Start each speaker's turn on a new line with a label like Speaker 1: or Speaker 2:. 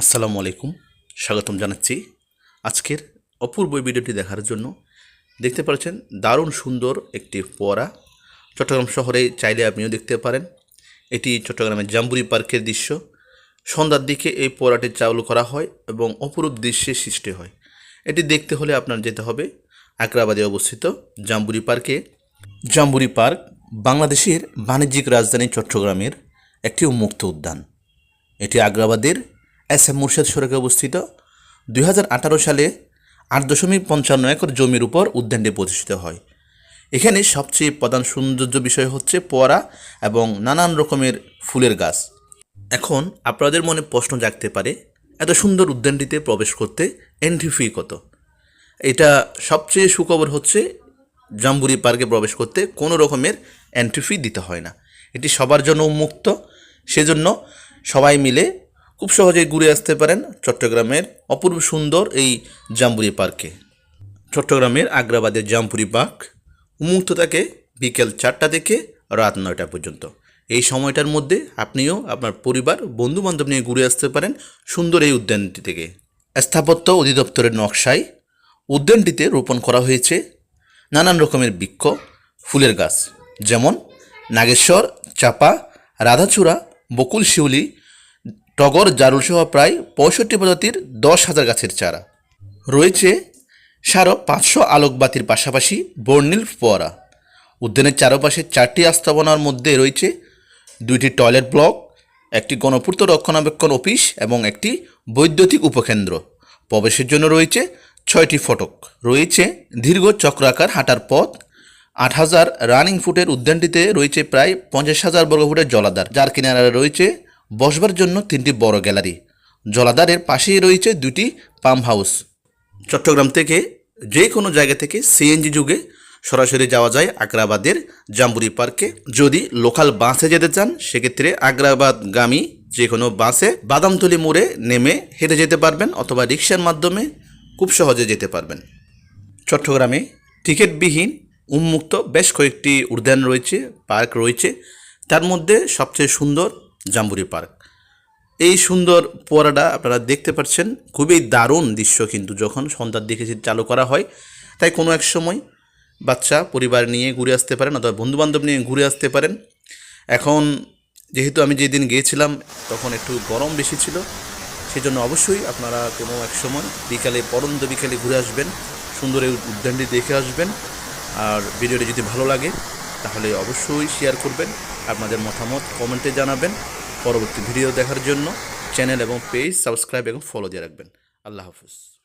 Speaker 1: আসসালামু আলাইকুম, স্বাগতম জানাচ্ছি। আজকের অপূর্ব ভিডিওটি দেখার জন্য দেখতে পাচ্ছেন দারুণ সুন্দর একটি ফোয়ারা। চট্টগ্রাম শহরে চাইলে আপনিও দেখতে পারেন। এটি চট্টগ্রামের জাম্বুরি পার্কের দৃশ্য। সন্ধ্যার দিকে এই ফোয়ারাটি চালু করা হয় এবং অপরূপ দৃশ্যের সৃষ্টি হয়। এটি দেখতে হলে আপনার যেতে হবে আকরাবাদে অবস্থিত জাম্বুরি পার্কে। জাম্বুরি পার্ক বাংলাদেশের বাণিজ্যিক রাজধানী চট্টগ্রামের একটি উন্মুক্ত উদ্যান। এটি আগ্রাবাদের এস এম মুর্শেদ সড়কে অবস্থিত। দু হাজার আঠারো সালে আট দশমিক পঞ্চান্ন একর জমির উপর উদ্যানটি প্রতিষ্ঠিত হয়। এখানে সবচেয়ে প্রধান সৌন্দর্য বিষয় হচ্ছে পোয়ারা এবং নানান রকমের ফুলের গাছ। এখন আপনাদের মনে প্রশ্ন জাগতে পারে, এত সুন্দর উদ্যানটিতে প্রবেশ করতে এন্ট্রি ফি কত? এটা সবচেয়ে সুখবর হচ্ছে জাম্বুরি পার্কে প্রবেশ করতে কোনো রকমের এন্ট্রি ফি দিতে হয় না। এটি সবার জন্য উন্মুক্ত, সেজন্য সবাই মিলে খুব সহজেই ঘুরে আসতে পারেন চট্টগ্রামের অপূর্ব সুন্দর এই জাম্বুরি পার্কে। চট্টগ্রামের আগ্রাবাদের জাম্পুরি পার্ক উন্মুক্ত থাকে বিকেল চারটা থেকে রাত নয়টা পর্যন্ত। এই সময়টার মধ্যে আপনিও আপনার পরিবার বন্ধু বান্ধব নিয়ে ঘুরে আসতে পারেন সুন্দর এই উদ্যানটি থেকে। স্থাপত্য অধিদপ্তরের নকশায় উদ্যানটিতে রোপণ করা হয়েছে নানান রকমের বৃক্ষ, ফুলের গাছ, যেমন নাগেশ্বর, চাপা, রাধাচূড়া, বকুল শিউলি টগর জারুল সহ প্রায় পঁয়ষট্টি প্রজাতির দশ হাজার গাছের চারা। রয়েছে সারো পাঁচশো আলোকবাতির পাশাপাশি বর্ণিল ফোয়ারা। উদ্যানের চারপাশে চারটি আস্থাপনার মধ্যে রয়েছে দুইটি টয়লেট ব্লক, একটি গণপূর্ত রক্ষণাবেক্ষণ অফিস এবং একটি বৈদ্যুতিক উপকেন্দ্র। প্রবেশের জন্য রয়েছে ছয়টি ফটক। রয়েছে দীর্ঘ চক্রাকার হাঁটার পথ, আট হাজার রানিং ফুটের উদ্যানটিতে রয়েছে প্রায় পঞ্চাশ হাজার বর্গফুটের জলাধার। যার কিনারে রয়েছে বসবার জন্য তিনটি বড় গ্যালারি। জলাধারের পাশেই রয়েছে দুটি পাম্প হাউস। চট্টগ্রাম থেকে যে কোনো জায়গা থেকে সিএনজি যুগে সরাসরি যাওয়া যায় আগ্রাবাদের জাম্বুরি পার্কে। যদি লোকাল বাসে যেতে চান, সেক্ষেত্রে আগ্রাবাদগামী যে কোনো বাসে বাদামতলি মোড়ে নেমে হেঁটে যেতে পারবেন অথবা রিক্সার মাধ্যমে খুব সহজে যেতে পারবেন। চট্টগ্রামে টিকিটবিহীন উন্মুক্ত বেশ কয়েকটি উদ্যান রয়েছে, পার্ক রয়েছে। তার মধ্যে সবচেয়ে সুন্দর জাম্বুরি পার্ক। এই সুন্দর পোয়ারাটা আপনারা দেখতে পাচ্ছেন, খুবই দারুণ দৃশ্য কিন্তু যখন সন্ধ্যার দিকে চালু করা হয়, তাই কোনো এক সময় বাচ্চা, পরিবার নিয়ে ঘুরে আসতে পারেন অথবা বন্ধুবান্ধব নিয়ে ঘুরে আসতে পারেন। এখন যেহেতু আমি যেদিন গিয়েছিলাম, তখন একটু গরম বেশি ছিল, সেজন্য অবশ্যই আপনারা কোনো এক সময় বিকালে, পরন্ত বিকালে ঘুরে আসবেন, সুন্দর এই উদ্যানটি দেখে আসবেন। আর ভিডিওটি যদি ভালো লাগে, তাহলে অবশ্যই শেয়ার করবেন, আপনাদের মতামত কমেন্টে জানাবেন। পরবর্তী ভিডিও দেখার জন্য চ্যানেল এবং পেজ সাবস্ক্রাইব এবং ফলো দিয়ে রাখবেন। আল্লাহ হাফিজ।